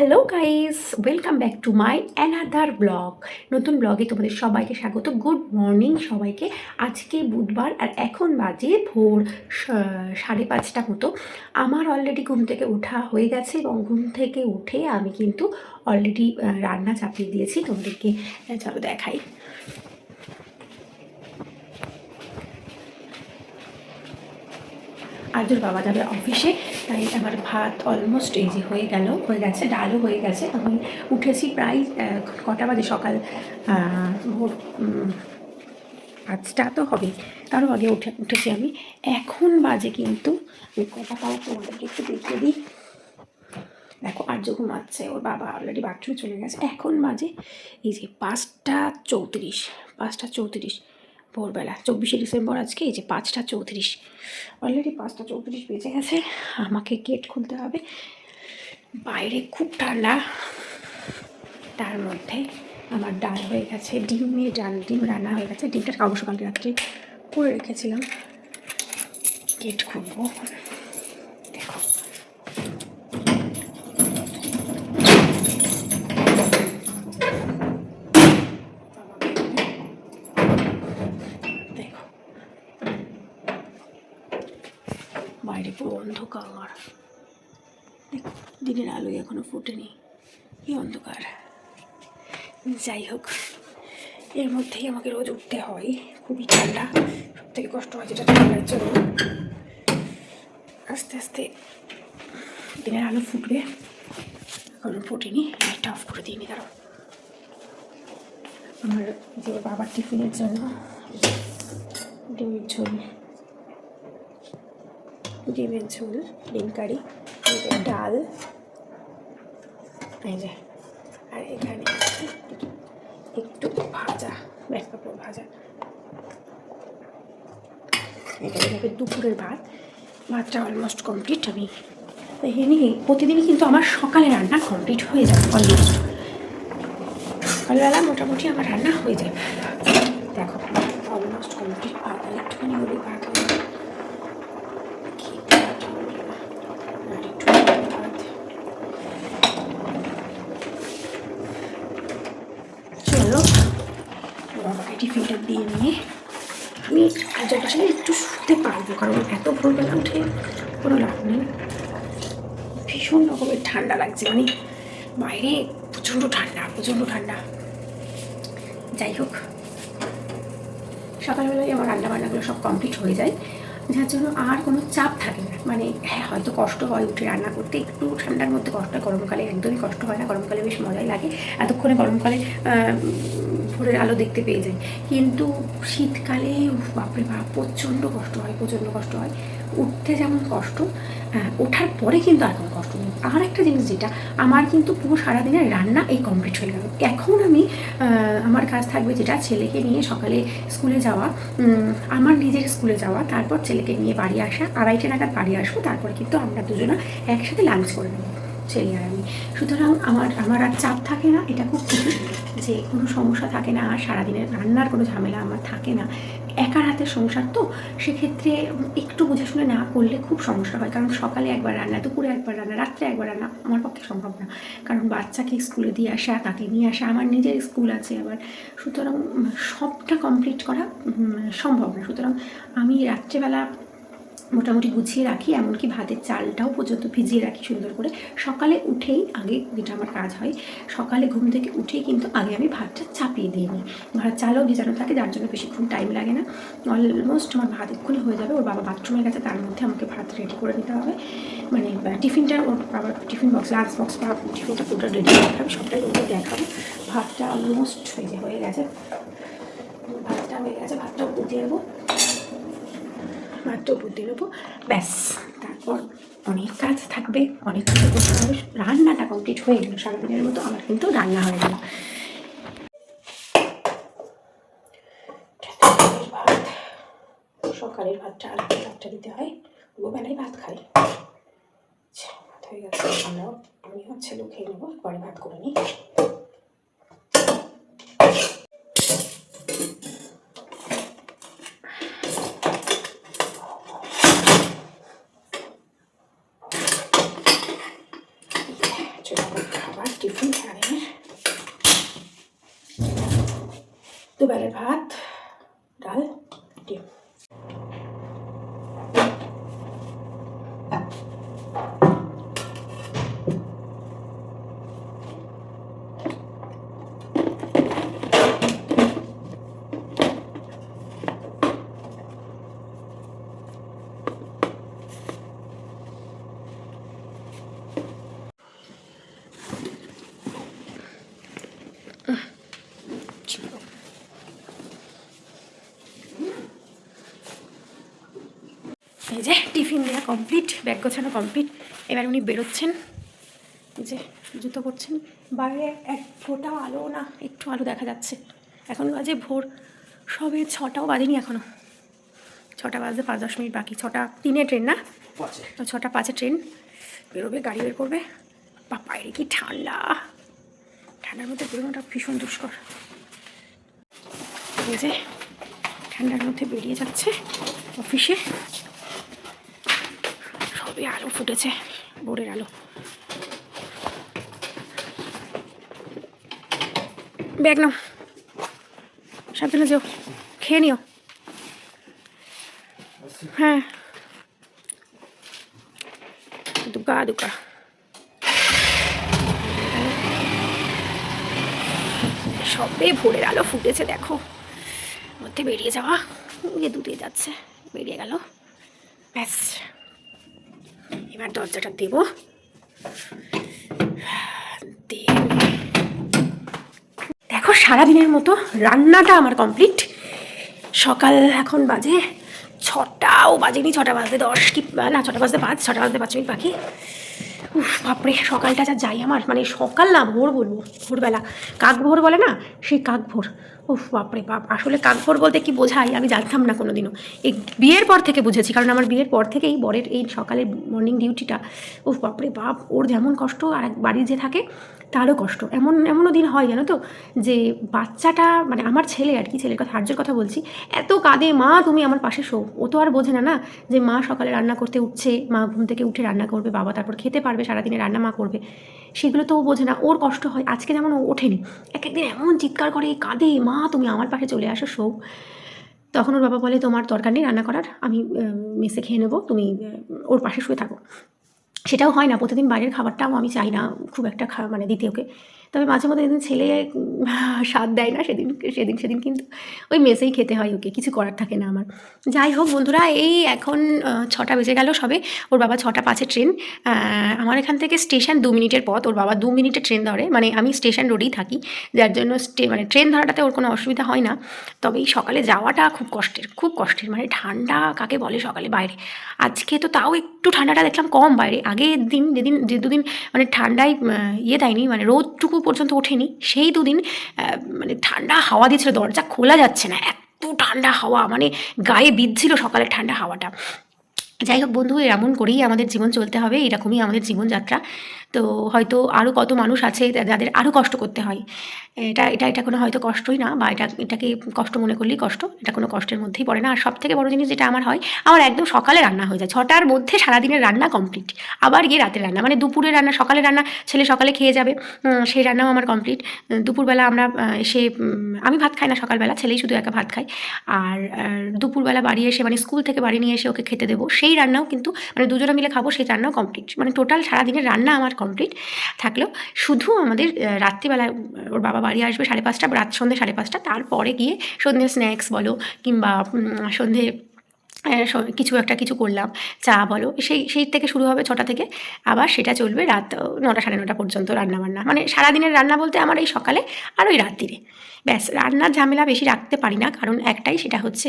Hello guys welcome back to my another blog নতুন ব্লগে তোমাদের সবাইকে স্বাগত। গুড মর্নিং সবাইকে। আজকে বুধবার আর এখন বাজে ভোর সাড়ে পাঁচটা মতো। আমার অলরেডি ঘুম থেকে ওঠা হয়ে গেছে এবং ঘুম থেকে উঠে আমি কিন্তু অলরেডি রান্না চাপিয়ে দিয়েছি। তোমাদেরকে চলো দেখাই। আজর বাবা যাবে অফিসে তাই আমার ভাত অলমোস্ট এই যে হয়ে গেল, হয়ে গেছে, ডালও হয়ে গেছে। আমি উঠেছি প্রায় কটা বাজে সকাল ভোর পাঁচটা তো হবে তারও আগে উঠে, উঠেছি আমি। এখন বাজে কিন্তু কটা তাও তোমাদেরকে একটু দেখিয়ে দিই। দেখো, আর আর্য ঘুমাচ্ছে ওর বাবা অলরেডি বাথরুমে চলে গেছে। এখন বাজে, এই যে পাঁচটা চৌত্রিশ পাঁচটা চৌত্রিশ। ভোরবেলা, চব্বিশে ডিসেম্বর আজকে, এই যে পাঁচটা চৌত্রিশ। অলরেডি পাঁচটা চৌত্রিশ বেজে গেছে, আমাকে গেট খুলতে হবে। বাইরে খুব ঠান্ডা, তার মধ্যে আমার ডাল হয়ে গেছে, ডিমে ডাল, ডিম রান্না হয়ে গেছে। ডিমটা অবশ্য কালকে রাত্রে করে রেখেছিলাম। গেট খুলবো দেখো দেখো বাইরে পুরো অন্ধকার। দেখো, দিনের আলোয় এখনও ফোটেনি। কি অন্ধকার। যাই হোক, এর মধ্যেই আমাকে রোজ উঠতে হয়। খুবই ঠান্ডা। সব থেকে কষ্ট হয় যেটা ঠান্ডার জন্য আস্তে আস্তে দিনের আলো ফুটবে। এখনও ফোটেনি। লাইটটা অফ করে দিইনি, দাঁড়াও। আমার যে বাবার টিফিনের জন্য ডিমের ঝোল। ডিমের ঝোল ডিম কারি ডাল, এই যে, আর এখানে একটু ভাজা ব্যাট পাপড় ভাজা। এটা এভাবে দুপুরের ভাত, ভাতটা অলমোস্ট কমপ্লিট আমি এমনি প্রতিদিনই কিন্তু আমার সকালে রান্না কমপ্লিট হয়ে যায় অলমোস্ট সকালবেলা মোটামুটি আমার রান্না হয়ে যায়। দেখো অলমোস্ট কমপ্লিট ভাত একটুখানি হলে ভাত হয়ে যাবে খেতে আর একটুখানি ভাত চলো বাবাকে টিফিনটা দিয়ে নিয়ে আমি পাশে একটু শুতে পারব, কারণ এত ভোরবেলা উঠে কোনো লাভ নেই। ভীষণ রকমের ঠান্ডা লাগছে মানে বাইরে প্রচণ্ড ঠান্ডা প্রচণ্ড ঠান্ডা। যাই হোক, সকালবেলায় আমার রান্না বান্নাগুলো সব কমপ্লিট হয়ে যায়। যার জন্য আর কোনো চাপ থাকে না। মানে হ্যাঁ হয়তো কষ্ট হয় উঠে রান্না করতে, একটু ঠান্ডার মধ্যে কষ্ট হয় গরমকালে একদমই কষ্ট হয় না, গরমকালে বেশ মজাই লাগে, এতক্ষণে গরমকালে ভোরের আলো দেখতে পেয়ে যাই কিন্তু শীতকালে বাপরে বাপ, প্রচণ্ড কষ্ট হয়, প্রচণ্ড কষ্ট হয়। উঠতে যেমন কষ্ট ওঠার পরে কিন্তু আর কোনো কষ্ট নেই। আর একটা জিনিস যেটা, আমার কিন্তু পুরো সারাদিনের রান্না এই কমপ্লিট হয়ে গেল। এখন আমি আমার কাজ থাকবে যেটা ছেলেকে নিয়ে সকালে স্কুলে যাওয়া আমার নিজের স্কুলে যাওয়া, তারপর ছেলেকে নিয়ে বাড়ি আসা, আড়াইটে নাগাদ বাড়ি আসব, তারপরে কিন্তু আমরা দুজনা একসাথে লাঞ্চ করে নেব, ছেলে আর আমি। সুতরাং আমার আমার আর চাপ থাকে না, এটা খুব যে কোনো সমস্যা থাকে না, আর সারাদিনের রান্নার কোনো ঝামেলা আমার থাকে না। একার হাতের সংসার তো, সেক্ষেত্রে একটু বুঝে শুনে না করলে খুব সমস্যা হয়। কারণ সকালে একবার রান্না, দুপুরে একবার রান্না, রাত্রে একবার রান্না আমার পক্ষে সম্ভব না। কারণ বাচ্চাকে স্কুলে দিয়ে আসা, তাকে নিয়ে আসা, আমার নিজের স্কুল আছে আবার। সুতরাং সবটা কমপ্লিট করা সম্ভব না। সুতরাং আমি রাত্রেবেলা মোটামুটি গুছিয়ে রাখি, এমনকি ভাতের চালটাও পর্যন্ত ভিজিয়ে রাখি সুন্দর করে। সকালে উঠেই আগে যেটা আমার কাজ হয়, সকালে ঘুম থেকে উঠেই কিন্তু আগে আমি ভাতটা চাপিয়ে দিয়ে নিই। ভাত চালও ভিজানো থাকে, যার জন্য বেশিক্ষণ টাইম লাগে না। অলমোস্ট আমার ভাত এক্ষুনি হয়ে যাবে, ওর বাবা বাথরুমে গেছে, তার মধ্যে আমাকে ভাত রেডি করে নিতে হবে। মানে টিফিনটা ওর বাবার টিফিন বক্স লাঞ্চ বক্স বা টিফিনটা পুরোটা রেডি করতে হবে, সবটাই ওকে দেখাবো। ভাতটা অলমোস্ট হয়ে গেছে। ভাতটা হয়ে গেছে, ভাতটা দিয়ে দেবো মাত্র বুদ্ধি নেব। ব্যাস তারপর অনেক কাজ থাকবে অনেক কিছু করতে হবে। রান্নাটা কমপ্লিট হয়ে গেল সারাদিনের মতো আমার কিন্তু রান্না হয়ে ভাত। সকালের ভাতটা আর ভাতটা দিতে হয়? দুবেলায় ভাত খাই। আচ্ছা, ভাত হয়ে গেছে। আমরাও আমি হচ্ছে খেয়ে নেব পরে ভাত করে নিই চলো আবার টিফিন সারাদিনের দুবেলার ভাত ডাল ডিম এই যে টিফিন দেওয়া কমপ্লিট ব্যাগ গোছানো কমপ্লিট এবার উনি বেরোচ্ছেন। এই যে জুতো পরছেন। বাইরে এক ফোঁটা আলো না একটু আলো দেখা যাচ্ছে। এখন বাজে ভোর। সবে ছটাও বাজেনি এখনও ছটা বাজতে পাঁচ দশ মিনিট বাকি। ছটা তিনে ট্রেন না? তো ছটা পাঁচে ট্রেন। বেরোবে গাড়ি বের করবে। বা বাইরে কি ঠান্ডা। ঠান্ডার মধ্যে বেরোনোটা ভীষণ দুষ্কর। এই যে ঠান্ডার মধ্যে বেরিয়ে যাচ্ছে অফিসে। সবই আলো ফুটেছে। বোর্ডের আলো। ব্যাগ নাও। সাবধানে যেও। খেয়ে নিও। হ্যাঁ। দুকা দুকা সবে ভোরের আলো ফুটেছে, দেখো। মধ্যে বেরিয়ে যাওয়া। গিয়ে দুধে যাচ্ছে। বেরিয়ে গেল। ব্যাস। এবার দরজাটা দেব। দেখো, সারাদিনের মতো রান্নাটা আমার কমপ্লিট সকাল এখন বাজে ছটাও বাজেনি ছটা বাজতে দশ কি না, ছটা বাজতে পাঁচ, ছটা বাজতে পাঁচ মিনিট বাকি। উফ, বাপরে, সকালটা যা যাই আমার। মানে সকাল না, ভোর বলব, ভোরবেলা। কাক ভোর বলে না? সেই কাক ভোর উফ, বাপরে বাপ, আসলে কাক ভোর বলতে কি বোঝাই আমি জানতাম না কোনো দিনও এই বিয়ের পর থেকে বুঝেছি, কারণ আমার বিয়ের পর থেকেই বরের এই সকালের মর্নিং ডিউটিটা উফ, বাপরে বাপ, ওর যেমন কষ্ট, আর বাড়ি যে থাকে তারও কষ্ট। এমন, এমনও দিন হয়, জানো তো, যে বাচ্চাটা মানে আমার ছেলে আর কি, ছেলের কথা, আর্যের কথা বলছি, এত কাঁদে, মা, তুমি আমার পাশে শো। ও তো আর বোঝে না না, যে মা সকালে রান্না করতে উঠছে, মা ঘুম থেকে উঠে রান্না করবে, বাবা তারপর খেতে পারবে, সারাদিনে রান্না মা করবে। সেগুলো তো ও বোঝে না, ওর কষ্ট হয়, আজকে যেমন ও ওঠেনি, এক একদিন এমন চিৎকার করে, কাঁদে, মা, তুমি আমার পাশে চলে আসো, শো। তখন ওর বাবা বলে, তোমার দরকার নেই রান্না করার, আমি মেসে খেয়ে নেব, তুমি ওর পাশে শুয়ে থাকো। সেটাও হয় না প্রতিদিন বাইরের খাবারটাও আমি চাই না খুব একটা মানে দিতে ওকে। তবে মাঝে মধ্যে যেদিন ছেলে স্বাদ দেয় না সেদিন সেদিন সেদিন কিন্তু ওই মেসেই খেতে হয় ওকে, কিছু করার থাকে না আমার। যাই হোক বন্ধুরা, এই এখন ছটা বেজে গেল সবে, ওর বাবা ছটা পাঁচে ট্রেন আমার এখান থেকে স্টেশন দু মিনিটের পথ, ওর বাবা দু মিনিটে ট্রেন ধরে মানে আমি স্টেশন রোডেই থাকি, যার জন্য স্টে মানে ট্রেন ধরাটাতে ওর কোনো অসুবিধা হয় না। তবে এই সকালে যাওয়াটা খুব কষ্টের খুব কষ্টের মানে ঠান্ডা কাকে বলে সকালে বাইরে। আজকে তো তাও একটু ঠান্ডাটা দেখলাম কম বাইরে, আগের দিন যেদিন, যে দুদিন মানে ঠান্ডায় ইয়ে দেয়নি মানে রোদটুকু পর্যন্ত ওঠেনি। সেই দুদিন মানে ঠান্ডা হাওয়া দিচ্ছিল দরজা খোলা যাচ্ছে না, এত ঠান্ডা হাওয়া মানে গায়ে বিধছিল সকালে ঠান্ডা হাওয়াটা। যাই হোক বন্ধু, এমন করেই আমাদের জীবন চলতে হবে, এরকমই আমাদের জীবনযাত্রা। তো হয়তো আরও কত মানুষ আছে যাদের আরও কষ্ট করতে হয়। এটা এটা এটা কোনো হয়তো কষ্টই না বা এটা, এটাকে কষ্ট মনে করলেই কষ্ট, এটা কোনো কষ্টের মধ্যেই পড়ে না। আর সব থেকে বড় জিনিস যেটা আমার হয়, আমার একদম সকালে রান্না হয়ে যায়। ছটার মধ্যে সারাদিনের রান্না কমপ্লিট আবার গিয়ে রাতের রান্না মানে দুপুরে রান্না সকালে রান্না, ছেলে সকালে খেয়ে যাবে সেই রান্নাও আমার কমপ্লিট দুপুরবেলা আমরা এসে আমি ভাত খাই না সকালবেলা, ছেলেই শুধু একা ভাত খায়। আর দুপুরবেলা বাড়ি এসে মানে স্কুল থেকে বাড়ি নিয়ে এসে ওকে খেতে দেবো। সেই রান্নাও কিন্তু মানে দুজনে মিলে খাব, সেই রান্নাও কমপ্লিট মানে টোটাল সারাদিনের রান্না আমার কমপ্লিট থাকলেও শুধু আমাদের রাত্রিবেলা ওর বাবা বাড়ি আসবে সাড়ে পাঁচটা রাত সন্ধ্যে সাড়ে পাঁচটা তারপরে গিয়ে সন্ধ্যে স্ন্যাক্স বলো কিংবা উম, সন্ধ্যে কিছু একটা কিছু করলাম চা বলো সেই সেই থেকে শুরু হবে ছটা থেকে। আবার সেটা চলবে রাত নটা সাড়ে নটা পর্যন্ত রান্না বান্না মানে সারাদিনের রান্না বলতে আমার এই সকালে আর ওই রাত্রিরে। ব্যাস রান্নার ঝামেলা বেশি রাখতে পারি না কারণ একটাই সেটা হচ্ছে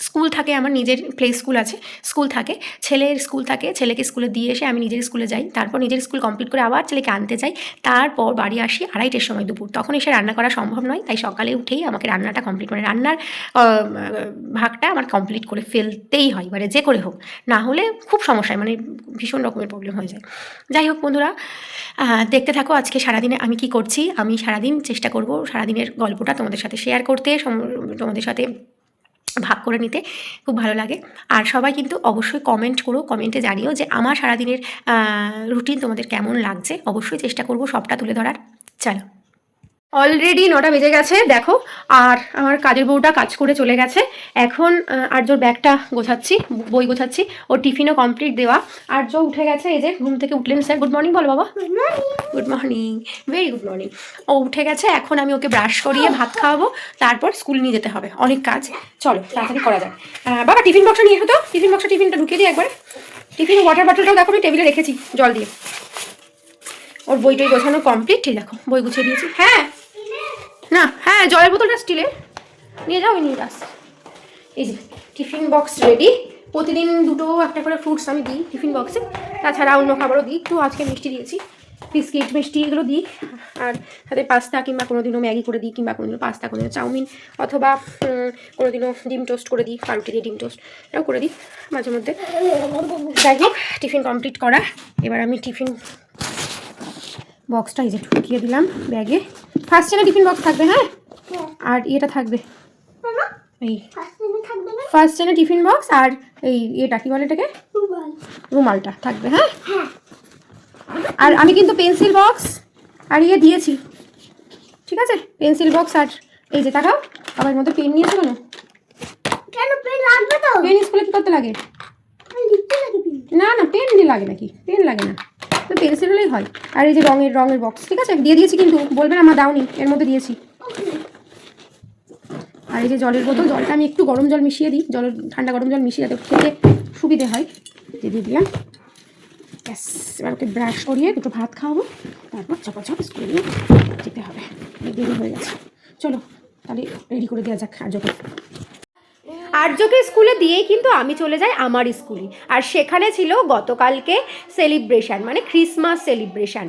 স্কুল থাকে, আমার নিজের প্লে স্কুল আছে, স্কুল থাকে। ছেলের স্কুল থাকে, ছেলেকে স্কুলে দিয়ে এসে আমি নিজের স্কুলে যাই। তারপর নিজের স্কুল কমপ্লিট করে আবার ছেলেকে আনতে যাই। তারপর বাড়ি আসি আড়াইটের সময় দুপুর। তখন এসে রান্না করা সম্ভব নয়, তাই সকালে উঠেই আমাকে রান্নাটা কমপ্লিট মানে রান্নার ভাগটা আমার কমপ্লিট করে ফেলতেই হয় মানে যে করে হোক। না হলে খুব সমস্যা মানে ভীষণ রকমের প্রবলেম হয়ে যায়। যাই হোক বন্ধুরা দেখতে থাকো আজকে সারাদিনে আমি কি করছি। আমি সারাদিন চেষ্টা করব সারাদিনের গল্পটা তোমাদের সাথে শেয়ার করতে তোমাদের সাথে ভাগ করে নিতে খুব ভালো লাগে। আর সবাই কিন্তু অবশ্যই কমেন্ট করো কমেন্টে জানিও যে আমার সারাদিনের রুটিন তোমাদের কেমন লাগছে। অবশ্যই চেষ্টা করব সবটা তুলে ধরার। চলো। অলরেডি নটা বেজে গেছে দেখো আর আমার কাজের বউটা কাজ করে চলে গেছে। এখন আহ, আর্যর ব্যাগটা গোছাচ্ছি বই গোছাচ্ছি ওর টিফিনও কমপ্লিট দেওয়া। আর আর্য উঠে গেছে এই যে ঘুম থেকে উঠলেন স্যার গুড মর্নিং বলো বাবা। Good morning very good morning ও উঠে গেছে এখন আমি ওকে ব্রাশ করিয়ে ভাত খাওয়াবো তারপর স্কুল নিয়ে যেতে হবে অনেক কাজ। চলো তাড়াতাড়ি করা যাক। বাবা টিফিন বক্সটা নিয়ে এসো তো টিফিন বক্সটা টিফিনটা ঢুকিয়ে দিই একবার। টিফিন ওয়াটার বটলটাও দেখো আমি টেবিলে রেখেছি জল দিয়ে। ওর বইটই গোছানো কমপ্লিট ঠিক দেখো, বই গুছিয়ে দিয়েছি। হ্যাঁ। না হ্যাঁ জলের বোতলটা স্টিলের নিয়ে যাও নিয়ে যাস। এই যে টিফিন বক্স রেডি প্রতিদিন দুটো একটা করে ফ্রুটস আমি দিই টিফিন বক্সে তাছাড়া অন্য খাবারও দিই। একটু আজকে মিষ্টি দিয়েছি। বিস্কিট, মিষ্টি এগুলো দিই। আর সাথে পাস্তা কিংবা কোনো দিনও ম্যাগি করে দিই কিংবা কোনো দিনও পাস্তা কোনো দিনও চাউমিন অথবা কোনো দিনও ডিম টোস্ট করে দিই, পাউরুটি দিয়ে ডিম টোস্ট এটাও করে দিই মাঝে মধ্যে। যাই হোক টিফিন কমপ্লিট করা। এবার আমি টিফিন বক্সটা এই যে ঢুকিয়ে দিলাম ব্যাগে। ফার্স্ট টাইমে টিফিন বক্স থাকবে হ্যাঁ? আর এটা থাকবে। এই ফার্স্ট টাইমে টিফিন বক্স আর এই এটা কি বলে এটাকে? রুমালটা থাকবে হ্যাঁ? আর আমি কিন্তু পেন্সিল বক্স আর ইয়ে দিয়েছি। ঠিক আছে? পেন্সিল বক্স আর এই যে তাকাও আবার মধ্যে পেন নিয়েছো কেন? কেন পেন লাগবে তো? পেন স্কুলে কি করতে লাগে? না না পেন দিয়ে লাগে নাকি? পেন লাগে না। তো পেন্সিল হলেই হয়। আর এই যে রঙের রঙের বক্স ঠিক আছে? দিয়ে দিয়েছি কিন্তু, বলবেন আমার দাওনি, এর মধ্যে দিয়েছি। আর এই যে জলের বোতল, জলটা আমি একটু গরম জল মিশিয়ে দিই জল ঠান্ডা গরম জল মিশিয়ে যাতে খেতে সুবিধে হয়, দিয়ে দিয়ে দিলাম। ব্যাস, এবার ওকে ব্রাশ করিয়ে দুটো ভাত খাওয়াবো, তারপর চপা চপ স্কুলে যেতে হবে। দেরি হয়ে গেছে। চলো, তাহলে রেডি করে দেওয়া যাক আজকে আর্যকে স্কুলে দিয়েই কিন্তু আমি চলে যাই আমার স্কুলে আর সেখানে ছিল গতকালকে সেলিব্রেশন মানে ক্রিসমাস সেলিব্রেশন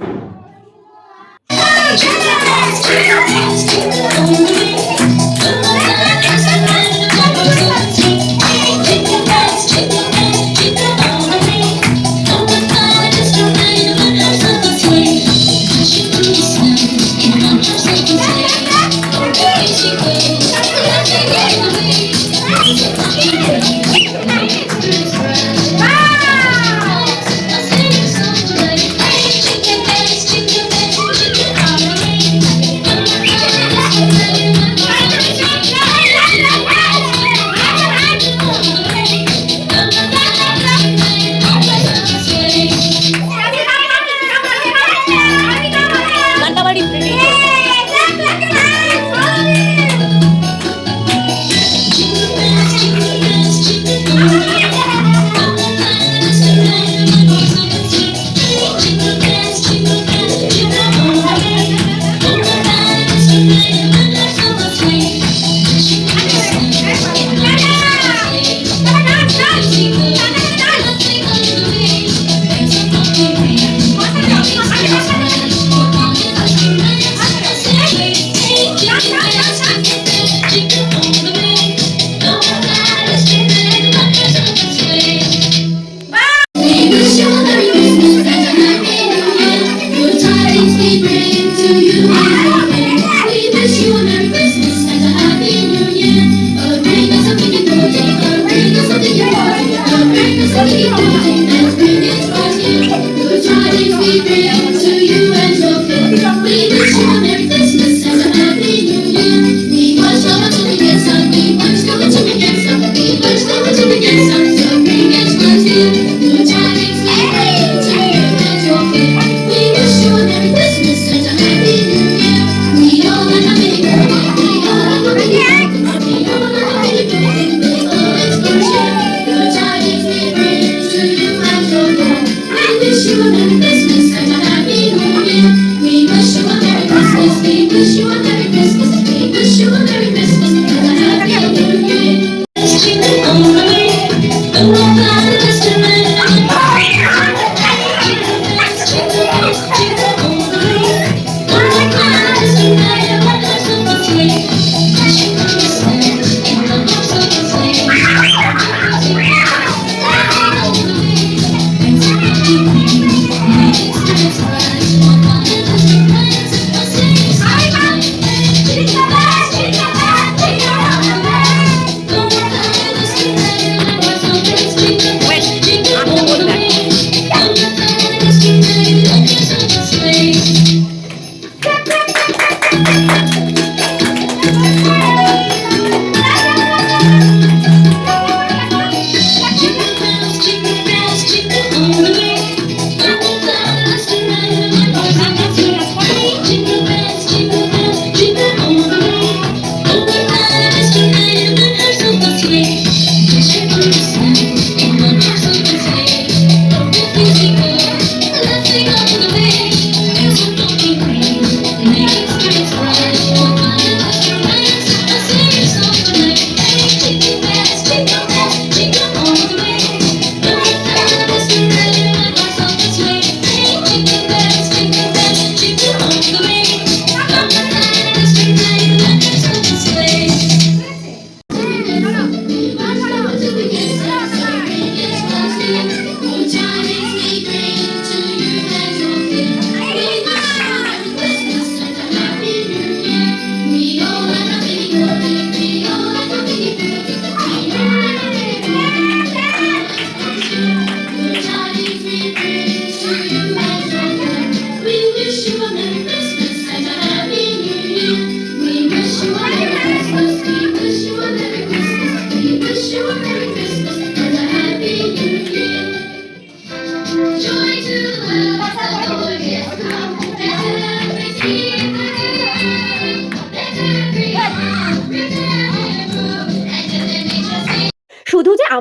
she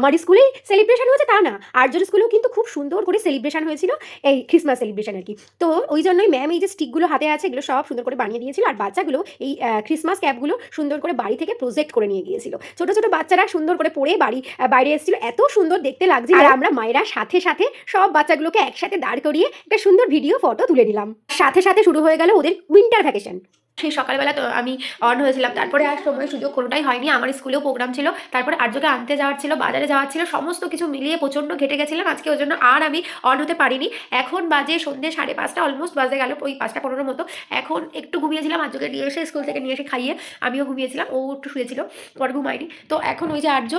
আমার স্কুলেই সেলিব্রেশন হয়েছে তা না। আর্যর স্কুলেও কিন্তু খুব সুন্দর করে সেলিব্রেশন হয়েছিল এই ক্রিসমাস সেলিব্রেশন আর কি। তো ওই জন্যই ম্যাম এই যে স্টিকগুলো হাতে আছে এগুলো সব সুন্দর করে বানিয়ে দিয়েছিল আর বাচ্চাগুলো এই ক্রিসমাস ক্যাপগুলো সুন্দর করে বাড়ি থেকে প্রজেক্ট করে নিয়ে গিয়েছিল। ছোট ছোট বাচ্চারা সুন্দর করে পড়ে বাড়ি বাইরে এসেছিল। এত সুন্দর দেখতে লাগছে আর আমরা মায়েরা সাথে সাথে সব বাচ্চাগুলোকে একসাথে দাঁড় করিয়ে একটা সুন্দর ভিডিও ফটো তুলে নিলাম। সাথে সাথে শুরু হয়ে গেল ওদের উইন্টার ভ্যাকেশন সেই সকালবেলা তো আমি অন হয়েছিলাম। তারপরে আর সময় সুযোগ কোনোটাই হয়নি। আমার স্কুলেও প্রোগ্রাম ছিল। তারপরে আর্যকে আনতে যাওয়ার ছিল, বাজারে যাওয়ার ছিল, সমস্ত কিছু মিলিয়ে প্রচণ্ড ঘেটে গেছিলাম। আজকে ওই জন্য আর আমি অন হতে পারিনি। এখন বাজে সন্ধ্যে সাড়ে পাঁচটা অলমোস্ট বাজে গেল ওই পাঁচটা পনেরো মতো। এখন একটু ঘুমিয়েছিলাম, আর্যকে নিয়ে এসে স্কুল থেকে নিয়ে এসে খাইয়ে আমিও ঘুমিয়েছিলাম। ও একটু শুয়েছিল ওর ঘুমায়নি। তো এখন ওই যে আর্য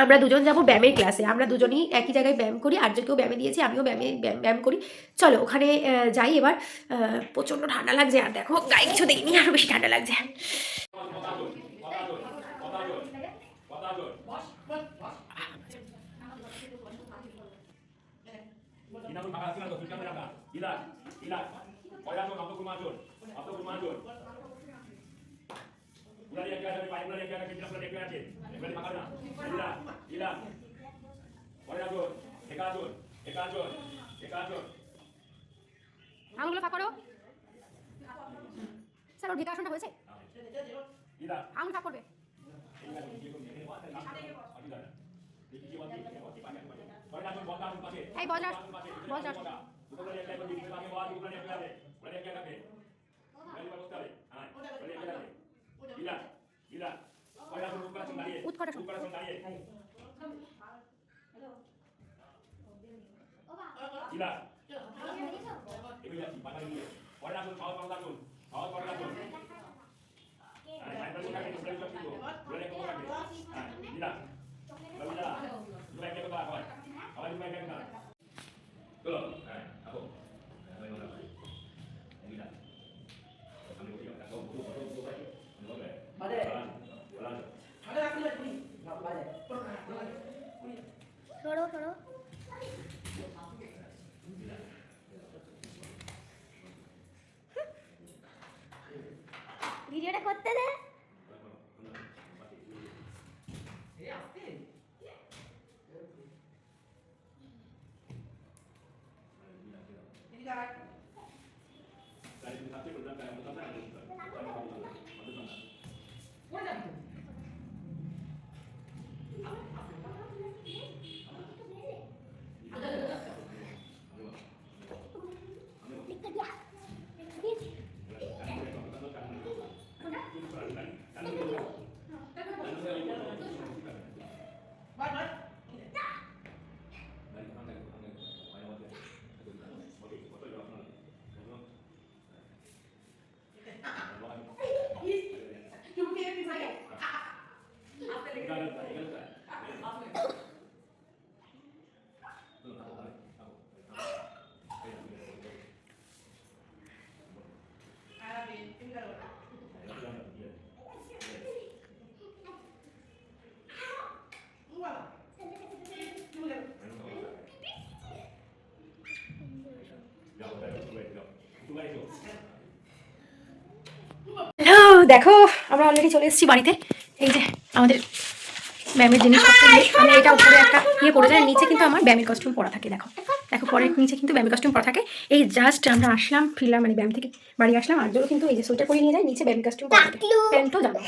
আমরা দুজন যাব ব্যায়ামের ক্লাসে আমরা দুজনই একই জায়গায় ব্যায়াম করি আর আর্যকেও ব্যায়ামে দিয়েছি, আমিও ব্যায়ামে, ব্যায়াম ব্যায়াম করি। চলো, ওখানে যাই এবার। প্রচণ্ড ঠান্ডা লাগছে, আর দেখো, গায়ে কিছু দেখিনি আরও বেশি ঠান্ডা লাগছে। makasinan Kaya din. Kaya makan na. Ilan, ilan. Kaya to, ekajon, ekajon, ekajon. আঙুলগুলো ফাঁক করো স্যার ওর বিকাশনটা হয়েছে Ilan. আঙুল ফাঁক করবে. এই ভিডিওটা করতে দেখো আমরা অলরেডি চলে এসেছি বাড়িতে। এই যে আমাদের ব্যায়ামের জিনিসপত্র নিয়ে। আমি এটা উপরে একটা ইয়ে পড়ে যায় নিচে কিন্তু আমার ব্যায়ামের কস্টিউম পরা থাকে দেখো। দেখো পরে নিচে কিন্তু ব্যায়ামের কস্টিউম পরা থাকে। এই জাস্ট আমরা আসলাম ফিরলাম মানে ব্যায়াম থেকে বাড়ি আসলাম আর জন্য কিন্তু এই যে সোয়েটার পরে নিয়ে যায় নিচে ব্যায়ামের কস্টিউম পরা থাকে। প্যান্টও জানো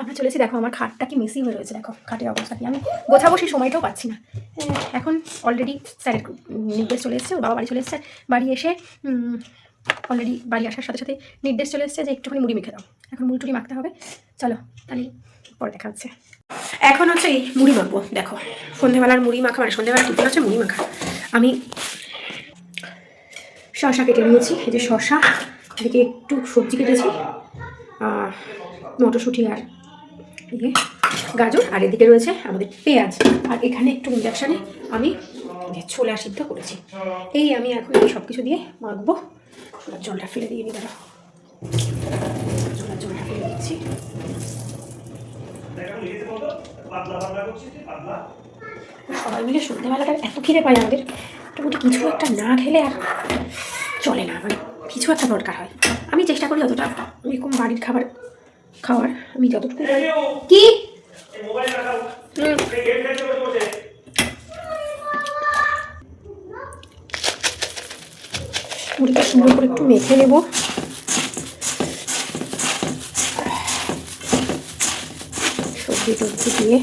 আমরা চলেছি দেখো আমার খাটটা কি মেসি হয়ে রয়েছে দেখো খাটের অবস্থা কি। আমি গোছাবো সেই সময়টাও পাচ্ছি না। এখন অলরেডি স্যারের নির্দেশ চলে এসেছে ওর বাবা বাড়ি চলে এসেছে। বাড়ি এসে অলরেডি বাড়ি আসার সাথে সাথে নির্দেশ চলে এসেছে যে একটুখানি মুড়ি মেখে দাও। এখন মুড়ি টুড়ি মাখতে হবে। চলো, তাহলে পরে দেখা হচ্ছে। এখন হচ্ছে এই মুড়ি মাখবো, দেখো। সন্ধেবেলার মুড়ি মাখা মানে সন্ধেবেলার টিফিন হচ্ছে মুড়ি মাখা। আমি শশা কেটে নিয়েছি, এই যে শশা এদিকে একটু সবজি কেটেছি মটরশুঁটি আর ইয়ে গাজর। আর এদিকে রয়েছে আমাদের পেঁয়াজ। আর এখানে একটু ইন্ডাকশানে আমি যে ছোলা সিদ্ধ করেছি। এই আমি এখন এই সব কিছু দিয়ে মাখবো। ছোলার জলটা ফেলে দিয়ে নি দাঁড়া। ছোলার জলটা ফেলে দিচ্ছি। সবাই মিলে সন্ধ্যেবেলাটা এত খিদে পায় আমাদের। মোটামুটি কিছু একটা না খেলে আর চলে না মানে কিছু একটা দরকার হয়। আমি চেষ্টা করি যতটা এরকম বাড়ির খাবার খাওয়ার আমি যতটুকু কি হুম, মুড়িটা সুন্দর করে একটু মেখে নেব। সবজি টবজি দিয়ে।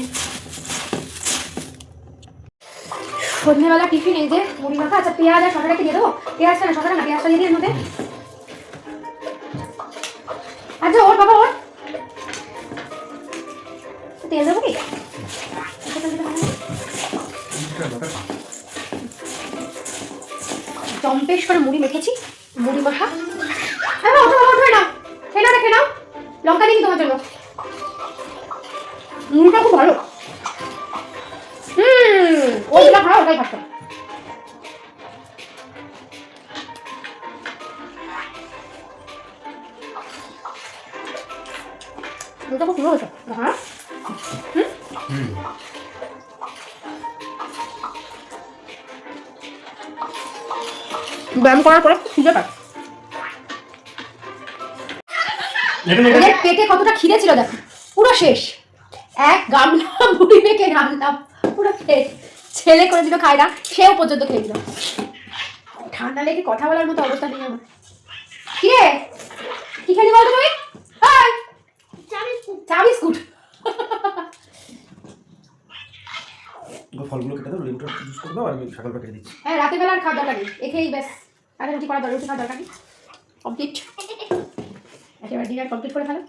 সন্ধ্যেবেলা টিফিন, এই যে মুড়ি মাখা আচ্ছা পেঁয়াজ আর শশাটাকে দিয়ে দেবো। পেঁয়াজটা না না, পেঁয়াজটা দিয়ে দিয়ে আচ্ছা ওর বাবা জম্পেশ করে মুড়ি মেখেছি। মুড়ি মাখা। হ্যাঁ ওঠো ওঠো খেয়ে নাও খেয়ে নাও। লঙ্কা দিই তোমার জন্য মুড়িটা খুব ভালো। হুম ওইগুলো খাও, ওটাই খাচ্ছ মুড়িটা খুব সুন্দর হয়েছে। হ্যাঁ? ব্যায়াম করার পরে খিদে পায়। ওদের পেটে কতটা খিদে ছিল দেখো পুরো শেষ। এক গামলা মুড়ি মেখে রান্নাম পুরো শেষ। ছেলে করে দিল খায় না সেও পর্যন্ত খেয়ে দিল ঠান্ডা লেগে কথা বলার মতো অবস্থা নেই আমার। কি রে? কি খেলি বলতো তুমি? চা বিস্কুট। ফলগুলো কেটে দাও লেবুটা ইউজ করে দাও আর আমি সকালটা কেটে দিচ্ছি হ্যাঁ রাতের বেলা আর খাওয়ার দরকার নেই। এখেই ব্যাস। আগে রুটি করা দরকার রুটি খাওয়ার দরকার কমপ্লিট একেবারে ডিনার কমপ্লিট করে ফেলো।